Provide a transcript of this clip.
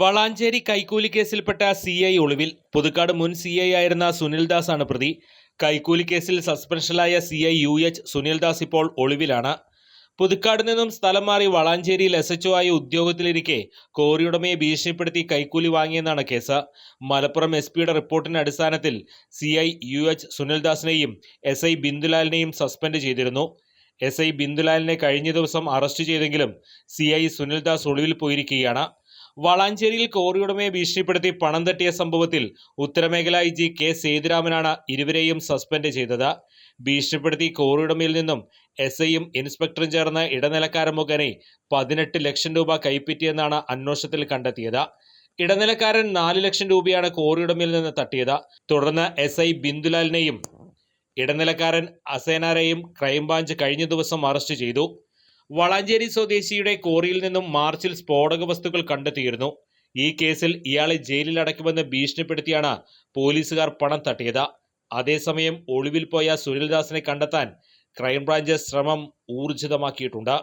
വളാഞ്ചേരി കൈക്കൂലി കേസിൽപ്പെട്ട C I ഒളിവിൽ പുതുക്കാട് മുൻ സി ഐ ആയിരുന്ന സുനിൽദാസ് ആണ് പ്രതി. കൈക്കൂലി കേസിൽ സസ്പെൻഷനിലായ C I U H Sunildas ഇപ്പോൾ ഒളിവിലാണ്. പുതുക്കാട് നിന്നും സ്ഥലം മാറി വളാഞ്ചേരിയിൽ എസ് എച്ച് ആയി ഉദ്യോഗത്തിലിരിക്കെ കോറിയുടമയെ ഭീഷണിപ്പെടുത്തി കൈക്കൂലി വാങ്ങിയെന്നാണ് കേസ്. മലപ്പുറം എസ് പിയുടെ റിപ്പോർട്ടിന്റെ അടിസ്ഥാനത്തിൽ സി ഐ യു എച്ച് സുനിൽദാസിനെയും എസ് ഐ ബിന്ദുലാലിനെയും സസ്പെൻഡ് ചെയ്തിരുന്നു. എസ് ഐ ബിന്ദുലാലിനെ കഴിഞ്ഞ ദിവസം അറസ്റ്റ് ചെയ്തെങ്കിലും സി ഐ സുനിൽദാസ് ഒളിവിൽ പോയിരിക്കുകയാണ്. വളാഞ്ചേരിയിൽ കോറിയുടമയെ ഭീഷണിപ്പെടുത്തി പണം തട്ടിയ സംഭവത്തിൽ ഉത്തരമേഖല ഐ ജി കെ സേതുരാമനാണ് ഇരുവരെയും സസ്പെൻഡ് ചെയ്തത്. ഭീഷണിപ്പെടുത്തി കോറിയുടമയിൽ നിന്നും എസ് ഐയും ഇൻസ്പെക്ടറും ചേർന്ന് ഇടനിലക്കാരൻ മുഖേന പതിനെട്ട് ലക്ഷം രൂപ കൈപ്പറ്റിയെന്നാണ് അന്വേഷണത്തിൽ കണ്ടെത്തിയത്. ഇടനിലക്കാരൻ നാല് ലക്ഷം രൂപയാണ് കോറിയുടമയിൽ നിന്ന് തട്ടിയത്. തുടർന്ന് എസ് ഐ ബിന്ദുലാലിനെയും ഇടനിലക്കാരൻ അസേനാരെയും ക്രൈംബ്രാഞ്ച് കഴിഞ്ഞ ദിവസം അറസ്റ്റ് ചെയ്തു. വളാഞ്ചേരി സ്വദേശിയുടെ കോറിയിൽ നിന്നും മാർച്ചിൽ സ്ഫോടക വസ്തുക്കൾ കണ്ടെത്തിയിരുന്നു. ഈ കേസിൽ ഇയാളെ ജയിലിൽ അടയ്ക്കുമെന്ന് ഭീഷണിപ്പെടുത്തിയാണ് പോലീസുകാർ പണം തട്ടിയത്. അതേസമയം ഒളിവിൽ പോയ സുനിൽദാസിനെ കണ്ടെത്താൻ ക്രൈംബ്രാഞ്ച് ശ്രമം ഊർജിതമാക്കിയിട്ടുണ്ട്.